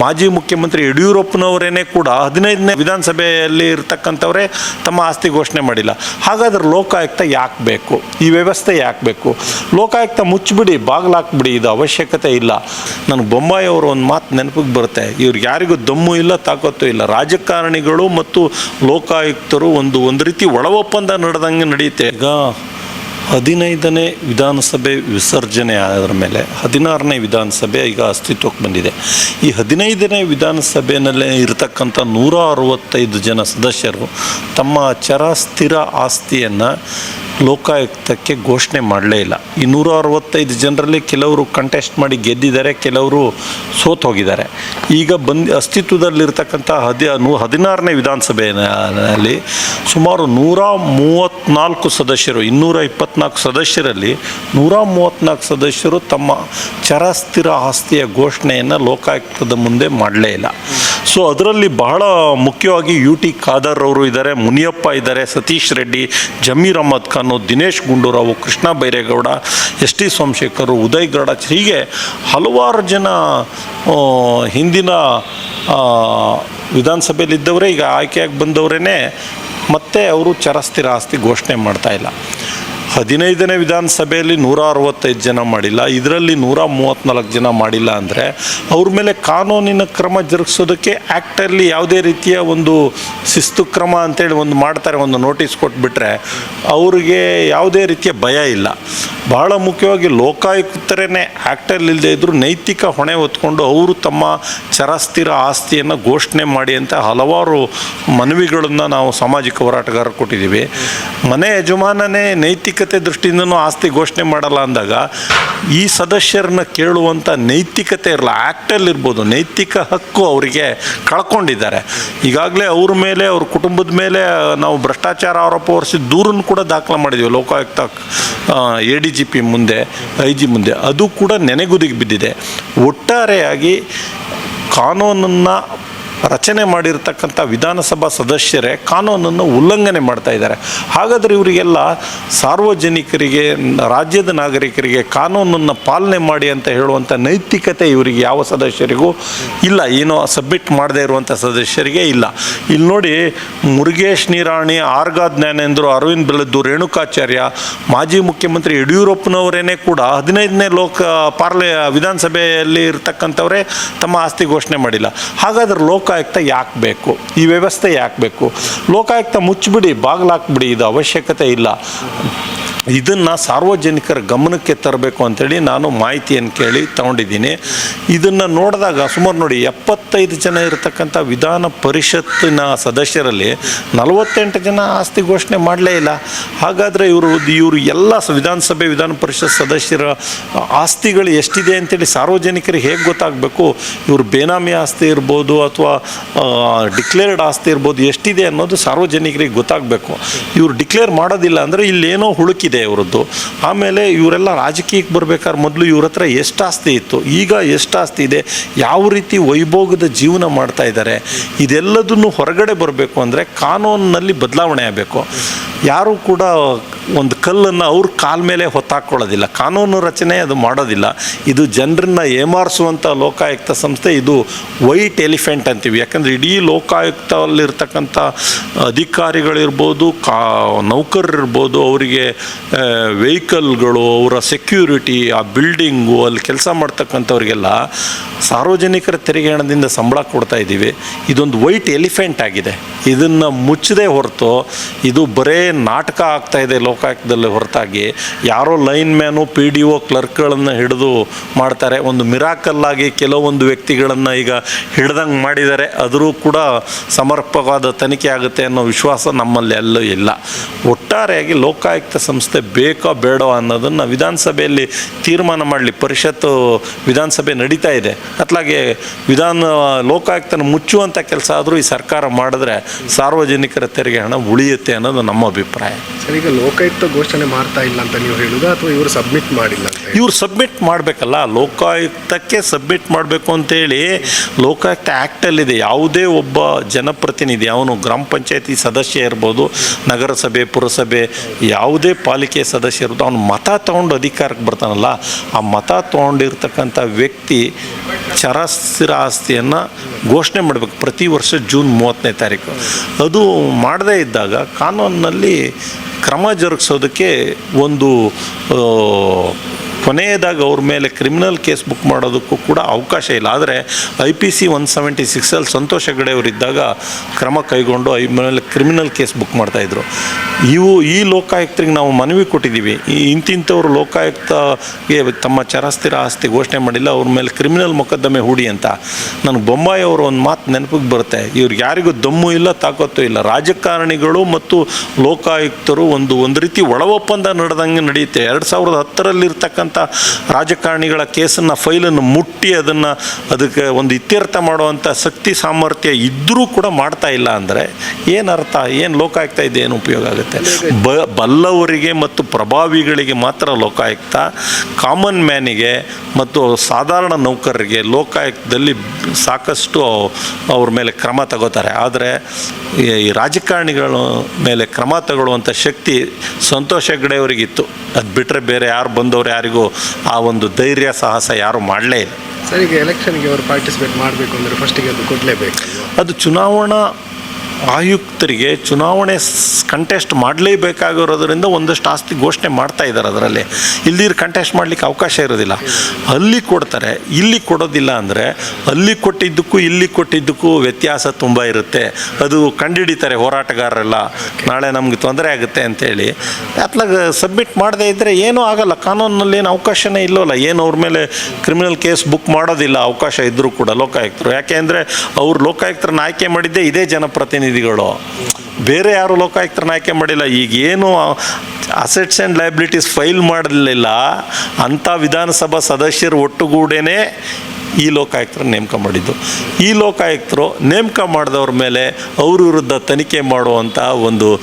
ಮಾಜಿ ಮುಖ್ಯಮಂತ್ರಿ ಯಡಿಯೂರಪ್ಪನವರೇನೆ ಕೂಡ ಹದಿನೈದನೇ ವಿಧಾನಸಭೆಯಲ್ಲಿ ಇರ್ತಕ್ಕಂಥವರೇ ತಮ್ಮ ಆಸ್ತಿ ಘೋಷಣೆ ಮಾಡಿಲ್ಲ. ಹಾಗಾದ್ರೆ ಲೋಕಾಯುಕ್ತ ಯಾಕೆ ಬೇಕು? ಈ ವ್ಯವಸ್ಥೆ ಯಾಕೆ ಬೇಕು? ಲೋಕಾಯುಕ್ತ ಮುಚ್ಚಿಬಿಡಿ ಬಾಗಿಲಾಕ್ಬಿಡಿ ಇದು ಅವಶ್ಯಕತೆ ಇಲ್ಲ. ನನಗೆ ಬೊಂಬಾಯಿ ಅವರು ಒಂದು ಮಾತು ನೆನಪಿಗೆ ಬರುತ್ತೆ. ಇವ್ರಿಗೆ ಯಾರಿಗೂ ದಮ್ಮು ಇಲ್ಲ, ತಾಕತ್ತು ಇಲ್ಲ. ರಾಜಕಾರಣಿಗಳು ಮತ್ತು ಲೋಕಾಯುಕ್ತರು ಒಂದು ಒಂದು ರೀತಿ ಒಳ ಒಪ್ಪಂದ ನಡೆದಂಗೆ ನಡೆಯುತ್ತೆ. ಈಗ ಹದಿನೈದನೇ ವಿಧಾನಸಭೆ ವಿಸರ್ಜನೆ ಆದರ ಮೇಲೆ, ಹದಿನಾರನೇ ವಿಧಾನಸಭೆ ಈಗ ಅಸ್ತಿತ್ವಕ್ಕೆ ಬಂದಿದೆ. ಈ ಹದಿನೈದನೇ ವಿಧಾನಸಭೆಯಲ್ಲೇ ಇರತಕ್ಕಂಥ ನೂರ ಅರವತ್ತೈದು ಜನ ಸದಸ್ಯರು ತಮ್ಮ ಚರ ಸ್ಥಿರ ಆಸ್ತಿಯನ್ನು ಲೋಕಾಯುಕ್ತಕ್ಕೆ ಘೋಷಣೆ ಮಾಡಲೇ ಇಲ್ಲ. ಈ ನೂರ ಅರವತ್ತೈದು ಜನರಲ್ಲಿ ಕೆಲವರು ಕಂಟೆಸ್ಟ್ ಮಾಡಿ ಗೆದ್ದಿದ್ದಾರೆ, ಕೆಲವರು ಸೋತ್ ಹೋಗಿದ್ದಾರೆ ಈಗ ಬಂದು ಅಸ್ತಿತ್ವದಲ್ಲಿರ್ತಕ್ಕಂಥ ಹದಿ, ನೂ, ಹದಿನಾರನೇ ವಿಧಾನಸಭೆಯಲ್ಲಿ ಸುಮಾರು ನೂರ ಮೂವತ್ತ್ನಾಲ್ಕು ಸದಸ್ಯರು ಇನ್ನೂರ ಇಪ್ಪತ್ನಾಲ್ಕು ಸದಸ್ಯರಲ್ಲಿ ನೂರ ಮೂವತ್ತ್ನಾಲ್ಕು ಸದಸ್ಯರು ತಮ್ಮ ಚರಸ್ಥಿರ ಆಸ್ತಿಯ ಘೋಷಣೆಯನ್ನು ಲೋಕಾಯುಕ್ತದ ಮುಂದೆ ಮಾಡಲೇ ಇಲ್ಲ. ಸೊ ಅದರಲ್ಲಿ ಬಹಳ ಮುಖ್ಯವಾಗಿ ಯು ಟಿ ಖಾದರ್ ಅವರು ಇದ್ದಾರೆ, ಮುನಿಯಪ್ಪ ಇದ್ದಾರೆ, ಸತೀಶ್ ರೆಡ್ಡಿ, ಜಮೀರ್ ಅಹಮದ್ ಖಾನು, ದಿನೇಶ್ ಗುಂಡೂರಾವ್, ಕೃಷ್ಣ ಬೈರೇಗೌಡ, ಎಸ್ ಟಿ ಸೋಮಶೇಖರ್, ಉದಯ್ ಗೌಡ ಹೀಗೆ ಹಲವಾರು ಜನ ಹಿಂದಿನ ವಿಧಾನಸಭೆಯಲ್ಲಿದ್ದವರೇ ಈಗ ಆಯ್ಕೆಯಾಗಿ ಬಂದವರೇ ಮತ್ತೆ ಅವರು ಚರಸ್ಥಿರ ಆಸ್ತಿ ಘೋಷಣೆ ಮಾಡ್ತಾ ಇಲ್ಲ. ಹದಿನೈದನೇ ವಿಧಾನಸಭೆಯಲ್ಲಿ ನೂರ ಅರವತ್ತೈದು ಜನ ಮಾಡಿಲ್ಲ, ಇದರಲ್ಲಿ ನೂರ ಮೂವತ್ತ್ನಾಲ್ಕು ಜನ ಮಾಡಿಲ್ಲ ಅಂದರೆ ಅವ್ರ ಮೇಲೆ ಕಾನೂನಿನ ಕ್ರಮ ಜರುಗಿಸೋದಕ್ಕೆ ಆ್ಯಕ್ಟಲ್ಲಿ ಯಾವುದೇ ರೀತಿಯ ಒಂದು ಶಿಸ್ತು ಕ್ರಮ ಅಂತೇಳಿ ಒಂದು ಮಾಡ್ತಾರೆ, ಒಂದು ನೋಟಿಸ್ ಕೊಟ್ಬಿಟ್ರೆ ಅವ್ರಿಗೆ ಯಾವುದೇ ರೀತಿಯ ಭಯ ಇಲ್ಲ. ಬಹಳ ಮುಖ್ಯವಾಗಿ ಲೋಕಾಯುಕ್ತರೇ ಆ್ಯಕ್ಟಲ್ಲಿ ಇಲ್ಲದೆ ಇದ್ದರೂ ನೈತಿಕ ಹೊಣೆ ಹೊತ್ಕೊಂಡು ಅವರು ತಮ್ಮ ಚರಸ್ಥಿರ ಆಸ್ತಿಯನ್ನು ಘೋಷಣೆ ಮಾಡಿ ಅಂತ ಹಲವಾರು ಮನವಿಗಳನ್ನು ನಾವು ಸಾಮಾಜಿಕ ಹೋರಾಟಗಾರರು ಕೊಟ್ಟಿದ್ದೀವಿ. ಮನೆ ಯಜಮಾನನೇ ನೈತಿಕತೆ ದೃಷ್ಟಿಯಿಂದನೂ ಆಸ್ತಿ ಘೋಷಣೆ ಮಾಡಲ್ಲ ಅಂದಾಗ ಈ ಸದಸ್ಯರನ್ನ ಕೇಳುವಂಥ ನೈತಿಕತೆ ಇರಲ್ಲ ಆ್ಯಕ್ಟಲ್ಲಿ ಇರ್ಬೋದು, ನೈತಿಕ ಹಕ್ಕು ಅವರಿಗೆ ಕಳ್ಕೊಂಡಿದ್ದಾರೆ. ಈಗಾಗಲೇ ಅವ್ರ ಮೇಲೆ, ಅವ್ರ ಕುಟುಂಬದ ಮೇಲೆ ನಾವು ಭ್ರಷ್ಟಾಚಾರ ಆರೋಪ ಹೊರಿಸಿ ದೂರನ್ನು ಕೂಡ ದಾಖಲೆ ಮಾಡಿದ್ದೀವಿ Lokayukta A D G P ಮುಂದೆ ಐ ಜಿ ಮುಂದೆ. ಅದು ಕೂಡ ನೆನೆಗುದಿಗೆ ಬಿದ್ದಿದೆ. ಒಟ್ಟಾರೆಯಾಗಿ ಕಾನೂನನ್ನು ರಚನೆ ಮಾಡಿರ್ತಕ್ಕಂಥ ವಿಧಾನಸಭಾ ಸದಸ್ಯರೇ ಕಾನೂನನ್ನು ಉಲ್ಲಂಘನೆ ಮಾಡ್ತಾ ಇದ್ದಾರೆ. ಹಾಗಾದರೆ ಇವರಿಗೆಲ್ಲ ಸಾರ್ವಜನಿಕರಿಗೆ, ರಾಜ್ಯದ ನಾಗರಿಕರಿಗೆ ಕಾನೂನನ್ನು ಪಾಲನೆ ಮಾಡಿ ಅಂತ ಹೇಳುವಂಥ ನೈತಿಕತೆ ಇವರಿಗೆ ಯಾವ ಸದಸ್ಯರಿಗೂ ಇಲ್ಲ. ಏನೋ ಸಬ್ಮಿಟ್ ಮಾಡದೇ ಇರುವಂಥ ಸದಸ್ಯರಿಗೆ ಇಲ್ಲ. ಇಲ್ಲಿ ನೋಡಿ ಮುರುಗೇಶ್ ನಿರಾಣಿ ಆರ್ಗಾ ಜ್ಞಾನೇಂದ್ರು, ಅರವಿಂದ್ ಬೆಳದ್ದು ರೇಣುಕಾಚಾರ್ಯ, ಮಾಜಿ ಮುಖ್ಯಮಂತ್ರಿ ಯಡಿಯೂರಪ್ಪನವರೇನೆ ಕೂಡ ಹದಿನೈದನೇ ಲೋಕ, ಪಾರ್ಲೆ, ವಿಧಾನಸಭೆಯಲ್ಲಿ ಇರ್ತಕ್ಕಂಥವರೇ ತಮ್ಮ ಆಸ್ತಿ ಘೋಷಣೆ ಮಾಡಿಲ್ಲ. ಹಾಗಾದ್ರೆ ಲೋಕಾಯುಕ್ತ ಯಾಕೆ ಬೇಕು ಈ ವ್ಯವಸ್ಥೆ ಯಾಕೆ ಬೇಕು ಲೋಕಾಯುಕ್ತ ಮುಚ್ಚಿಬಿಡಿ ಬಾಗಿಲಾಕ್ಬಿಡಿ ಇದು ಅವಶ್ಯಕತೆ ಇಲ್ಲ. ಇದನ್ನು ಸಾರ್ವಜನಿಕರ ಗಮನಕ್ಕೆ ತರಬೇಕು ಅಂಥೇಳಿ ನಾನು ಮಾಹಿತಿಯನ್ನು ಕೇಳಿ ತಗೊಂಡಿದ್ದೀನಿ. ಇದನ್ನು ನೋಡಿದಾಗ ಸುಮಾರು ನೋಡಿ ಎಪ್ಪತ್ತೈದು ಜನ ಇರತಕ್ಕಂಥ ವಿಧಾನ ಪರಿಷತ್ತಿನ ಸದಸ್ಯರಲ್ಲಿ ನಲವತ್ತೆಂಟು ಜನ ಆಸ್ತಿ ಘೋಷಣೆ ಮಾಡಲೇ ಇಲ್ಲ. ಹಾಗಾದರೆ ಇವರು ಇವರು ಎಲ್ಲ ವಿಧಾನಸಭೆ ವಿಧಾನ ಪರಿಷತ್ ಸದಸ್ಯರ ಆಸ್ತಿಗಳು ಎಷ್ಟಿದೆ ಅಂತೇಳಿ ಸಾರ್ವಜನಿಕರಿಗೆ ಹೇಗೆ ಗೊತ್ತಾಗಬೇಕು? ಇವರು ಬೇನಾಮಿ ಆಸ್ತಿ ಇರ್ಬೋದು ಅಥವಾ ಡಿಕ್ಲೇರ್ಡ್ ಆಸ್ತಿ ಇರ್ಬೋದು ಎಷ್ಟಿದೆ ಅನ್ನೋದು ಸಾರ್ವಜನಿಕರಿಗೆ ಗೊತ್ತಾಗಬೇಕು. ಇವರು ಡಿಕ್ಲೇರ್ ಮಾಡೋದಿಲ್ಲ ಅಂದರೆ ಇಲ್ಲೇನೋ ಹುಳುಕಿದೆ ಇವರದ್ದು? ಆಮೇಲೆ ಇವರೆಲ್ಲ ರಾಜಕೀಯಕ್ಕೆ ಬರಬೇಕಾದ್ರೆ ಮೊದಲು ಇವ್ರ ಹತ್ರ ಎಷ್ಟು ಆಸ್ತಿ ಇತ್ತು? ಈಗ ಎಷ್ಟು ಆಸ್ತಿ ಇದೆ? ಯಾವ ರೀತಿ ವೈಭೋಗದ ಜೀವನ ಮಾಡ್ತಾ ಇದ್ದಾರೆ? ಇದೆಲ್ಲದನ್ನು ಹೊರಗಡೆ ಬರಬೇಕು ಅಂದರೆ ಕಾನೂನಿನಲ್ಲಿ ಬದಲಾವಣೆ ಆಗಬೇಕು. ಯಾರೂ ಕೂಡ ಒಂದು ಕಲ್ಲನ್ನು ಅವ್ರ ಕಾಲ ಮೇಲೆ ಹೊತ್ತಾಕೊಳ್ಳೋದಿಲ್ಲ. ಕಾನೂನು ರಚನೆ ಅದು ಮಾಡೋದಿಲ್ಲ. ಇದು ಜನರನ್ನು ಏಮಾರಿಸುವಂಥ ಲೋಕಾಯುಕ್ತ ಸಂಸ್ಥೆ, ಇದು ವೈಟ್ ಎಲಿಫೆಂಟ್ ಅಂತೀವಿ. ಯಾಕಂದರೆ ಇಡೀ ಲೋಕಾಯುಕ್ತದಲ್ಲಿರ್ತಕ್ಕಂಥ ಅಧಿಕಾರಿಗಳಿರ್ಬೋದು, ಕಾ ನೌಕರರಿರ್ಬೋದು, ಅವರಿಗೆ ವೆಹಿಕಲ್ಗಳು, ಅವರ ಸೆಕ್ಯೂರಿಟಿ, ಆ ಬಿಲ್ಡಿಂಗು, ಅಲ್ಲಿ ಕೆಲಸ ಮಾಡ್ತಕ್ಕಂಥವ್ರಿಗೆಲ್ಲ ಸಾರ್ವಜನಿಕರ ತೆರಿಗೆ ಹಣದಿಂದ ಸಂಬಳ ಕೊಡ್ತಾ ಇದ್ದೀವಿ. ಇದೊಂದು ವೈಟ್ ಎಲಿಫೆಂಟ್ ಆಗಿದೆ. ಇದನ್ನು ಮುಚ್ಚದೆ ಹೊರತು ಇದು ಬರೇ ನಾಟಕ ಆಗ್ತಾ ಇದೆ ಲೋಕಾಯುಕ್ತದಲ್ಲಿ ಹೊರತಾಗಿ. ಯಾರೋ line man, P D O ಕ್ಲರ್ಕ್ಗಳನ್ನು ಹಿಡಿದು ಮಾಡ್ತಾರೆ. ಒಂದು ಮಿರಾಕಲ್ಲಾಗಿ ಕೆಲವೊಂದು ವ್ಯಕ್ತಿಗಳನ್ನು ಈಗ ಹಿಡ್ದಂಗೆ ಮಾಡಿದ್ದಾರೆ. ಅದರೂ ಕೂಡ ಸಮರ್ಪಕವಾದ ತನಿಖೆ ಆಗುತ್ತೆ ಅನ್ನೋ ವಿಶ್ವಾಸ ನಮ್ಮಲ್ಲಿ ಎಲ್ಲೂ ಇಲ್ಲ. ಒಟ್ಟಾರೆಯಾಗಿ ಲೋಕಾಯುಕ್ತ ಸಂಸ್ಥೆ ಬೇಕೋ ಬೇಡೋ ಅನ್ನೋದನ್ನು ವಿಧಾನಸಭೆಯಲ್ಲಿ ತೀರ್ಮಾನ ಮಾಡಲಿ. ಪರಿಷತ್ತು ವಿಧಾನಸಭೆ ನಡೀತಾ ಇದೆ. ಅತ್ಲಾಗೆ ವಿಧಾನ, ಲೋಕಾಯುಕ್ತನ ಮುಚ್ಚುವಂಥ ಕೆಲಸ ಆದರೂ ಈ ಸರ್ಕಾರ ಮಾಡಿದ್ರೆ ಸಾರ್ವಜನಿಕರ ತೆರಿಗೆ ಹಣ ಉಳಿಯುತ್ತೆ ಅನ್ನೋದು ನಮ್ಮ ಅಭಿಪ್ರಾಯ ಸರ್ ಈಗ ಲೋಕಾಯುಕ್ತ ಘೋಷಣೆ ಮಾಡ್ತಾ ಇಲ್ಲ ಅಂತ ನೀವು ಹೇಳುದಾ ಅಥವಾ ಇವರು ಸಬ್ಮಿಟ್ ಮಾಡಿಲ್ಲ? ಇವ್ರು ಸಬ್ಮಿಟ್ ಮಾಡಬೇಕಲ್ಲ, ಲೋಕಾಯುಕ್ತಕ್ಕೆ ಸಬ್ಮಿಟ್ ಮಾಡಬೇಕು ಅಂತೇಳಿ ಲೋಕಾಯುಕ್ತ ಆ್ಯಕ್ಟಲ್ಲಿದೆ ಯಾವುದೇ ಒಬ್ಬ ಜನಪ್ರತಿನಿಧಿ, ಅವನು ಗ್ರಾಮ ಪಂಚಾಯತಿ ಸದಸ್ಯ ಇರ್ಬೋದು, ನಗರಸಭೆ, ಪುರಸಭೆ, ಯಾವುದೇ ಪಾಲಿಕೆ ಸದಸ್ಯ ಇರ್ಬೋದು, ಅವನು ಮತ ತೊಗೊಂಡು ಅಧಿಕಾರಕ್ಕೆ ಬರ್ತಾನಲ್ಲ, ಆ ಮತ ತೊಗೊಂಡಿರ್ತಕ್ಕಂಥ ವ್ಯಕ್ತಿ ಚರಸ್ಥಿರ ಆಸ್ತಿಯನ್ನು ಘೋಷಣೆ ಮಾಡಬೇಕು ಪ್ರತಿ ವರ್ಷ ಜೂನ್ ಮೂವತ್ತನೇ ತಾರೀಕು. ಅದು ಮಾಡದೇ ಇದ್ದಾಗ ಕಾನೂನಿನಲ್ಲಿ ಕ್ರಮ ಜರುಗಿಸೋದಕ್ಕೆ ಒಂದು ಕೊನೆಯದಾಗಿ ಅವ್ರ ಮೇಲೆ ಕ್ರಿಮಿನಲ್ ಕೇಸ್ ಬುಕ್ ಮಾಡೋದಕ್ಕೂ ಕೂಡ ಅವಕಾಶ ಇಲ್ಲ. ಆದರೆ I P C one seventy ಸಿಕ್ಸಲ್ಲಿ Santosh Hegde ಅವರಿದ್ದಾಗ ಕ್ರಮ ಕೈಗೊಂಡು ಐ ಮೇಲೆ ಕ್ರಿಮಿನಲ್ ಕೇಸ್ ಬುಕ್ ಮಾಡ್ತಾಯಿದ್ರು ಇವು ಈ ಲೋಕಾಯುಕ್ತರಿಗೆ ನಾವು ಮನವಿ ಕೊಟ್ಟಿದ್ದೀವಿ. ಈ ಇಂತಿಂಥವ್ರು ಲೋಕಾಯುಕ್ತಗೆ ತಮ್ಮ ಚರಸ್ಥಿರ ಆಸ್ತಿ ಘೋಷಣೆ ಮಾಡಿಲ್ಲ, ಅವ್ರ ಮೇಲೆ ಕ್ರಿಮಿನಲ್ ಮೊಕದ್ದಮೆ ಹೂಡಿ ಅಂತ. ನನಗೆ ಬೊಂಬಾಯಿ ಅವರು ಒಂದು ಮಾತು ನೆನಪಿಗೆ ಬರುತ್ತೆ. ಇವ್ರಿಗೆ ಯಾರಿಗೂ ದಮ್ಮು ಇಲ್ಲ, ತಾಕತ್ತು ಇಲ್ಲ. ರಾಜಕಾರಣಿಗಳು ಮತ್ತು ಲೋಕಾಯುಕ್ತರು ಒಂದು ಒಂದು ರೀತಿ ಒಳ ಒಪ್ಪಂದ ನಡೆದಂಗೆ ನಡೆಯುತ್ತೆ. ಎರಡು ಸಾವಿರದ ಹತ್ತರಲ್ಲಿರ್ತಕ್ಕಂಥ ರಾಜಕಾರಣಿಗಳ ಕೇಸನ್ನು, ಫೈಲನ್ನು ಮುಟ್ಟಿ ಅದನ್ನು ಅದಕ್ಕೆ ಒಂದು ಇತ್ಯರ್ಥ ಮಾಡುವಂಥ ಶಕ್ತಿ, ಸಾಮರ್ಥ್ಯ ಇದ್ದರೂ ಕೂಡ ಮಾಡ್ತಾ ಇಲ್ಲ ಅಂದರೆ ಏನು ಅರ್ಥ, ಏನು ಲೋಕಾಯುಕ್ತ ಇದೆ, ಏನು ಉಪಯೋಗ ಆಗುತ್ತೆ? ಬ, ಬಲ್ಲವರಿಗೆ ಮತ್ತು ಪ್ರಭಾವಿಗಳಿಗೆ ಮಾತ್ರ ಲೋಕಾಯುಕ್ತ. ಕಾಮನ್ ಮ್ಯಾನಿಗೆ ಮತ್ತು ಸಾಧಾರಣ ನೌಕರರಿಗೆ ಲೋಕಾಯುಕ್ತದಲ್ಲಿ ಸಾಕಷ್ಟು ಅವ್ರ ಮೇಲೆ ಕ್ರಮ ತಗೋತಾರೆ. ಆದರೆ ಈ ರಾಜಕಾರಣಿಗಳ ಮೇಲೆ ಕ್ರಮ ತಗೊಳ್ಳುವಂಥ ಶಕ್ತಿ ಸಂತೋಷ್ ಹೆಗ್ಡೆಯವರಿಗಿತ್ತು. ಅದು ಬಿಟ್ಟರೆ ಬೇರೆ ಯಾರು ಬಂದವರು ಯಾರಿಗೂ ಆ ಒಂದು ಧೈರ್ಯ ಸಾಹಸ ಯಾರು ಮಾಡಲೇ ಇಲ್ಲ. ಸರ್ ಈಗ ಎಲೆಕ್ಷನ್ಗೆ ಅವರು ಪಾರ್ಟಿಸಿಪೇಟ್ ಮಾಡಬೇಕು ಅಂದರೆ ಫಸ್ಟಿಗೆ ಅದು ಕೊಡಲೇಬೇಕು ಅದು ಚುನಾವಣಾ ಆಯುಕ್ತರಿಗೆ ಚುನಾವಣೆ ಕಂಟೆಸ್ಟ್ ಮಾಡಲೇಬೇಕಾಗಿರೋದ್ರಿಂದ ಒಂದಷ್ಟು ಆಸ್ತಿ ಘೋಷಣೆ ಮಾಡ್ತಾ ಇದ್ದಾರೆ ಅದರಲ್ಲಿ. ಇಲ್ದಿರ ಕಂಟೆಸ್ಟ್ ಮಾಡಲಿಕ್ಕೆ ಅವಕಾಶ ಇರೋದಿಲ್ಲ. ಅಲ್ಲಿ ಕೊಡ್ತಾರೆ, ಇಲ್ಲಿ ಕೊಡೋದಿಲ್ಲ ಅಂದರೆ ಅಲ್ಲಿ ಕೊಟ್ಟಿದ್ದಕ್ಕೂ ಇಲ್ಲಿ ಕೊಟ್ಟಿದ್ದಕ್ಕೂ ವ್ಯತ್ಯಾಸ ತುಂಬ ಇರುತ್ತೆ. ಅದು ಕಂಡುಹಿಡಿತಾರೆ ಹೋರಾಟಗಾರರೆಲ್ಲ, ನಾಳೆ ನಮ್ಗೆ ತೊಂದರೆ ಆಗುತ್ತೆ ಅಂತೇಳಿ. ಅತ್ಲಾಗ ಸಬ್ಮಿಟ್ ಮಾಡದೇ ಇದ್ದರೆ ಏನೂ ಆಗಲ್ಲ ಕಾನೂನಲ್ಲಿ ಏನು ಅವಕಾಶನೇ ಇಲ್ಲವಲ್ಲ. ಏನು ಅವ್ರ ಮೇಲೆ ಕ್ರಿಮಿನಲ್ ಕೇಸ್ ಬುಕ್ ಮಾಡೋದಿಲ್ಲ, ಅವಕಾಶ ಇದ್ದರೂ ಕೂಡ ಲೋಕಾಯುಕ್ತರು. ಯಾಕೆ ಅಂದರೆ ಅವ್ರು ಲೋಕಾಯುಕ್ತರನ್ನ ಆಯ್ಕೆ ಮಾಡಿದ್ದೇ ಇದೇ ಜನಪ್ರತಿನಿಧಿಗಳು. ಬೇರೆ ಯಾರು ಲೋಕಾಯುಕ್ತರನ್ನ ಆಯ್ಕೆ ಮಾಡಿಲ್ಲ. ಈಗ ಏನು ಅಸೆಟ್ಸ್ ಆ್ಯಂಡ್ ಲೈಬಿಲಿಟೀಸ್ ಫೈಲ್ ಮಾಡಲಿಲ್ಲ. ಅಂಥ ವಿಧಾನಸಭಾ ಸದಸ್ಯರು ಒಟ್ಟುಗೂಡೇ ಈ ಲೋಕಾಯುಕ್ತರು ನೇಮಕ ಮಾಡಿದ್ದು. ಈ ಲೋಕಾಯುಕ್ತರು ನೇಮಕ ಮಾಡಿದವ್ರ ಮೇಲೆ ಅವ್ರ ವಿರುದ್ಧ ತನಿಖೆ ಮಾಡುವಂಥ ಒಂದು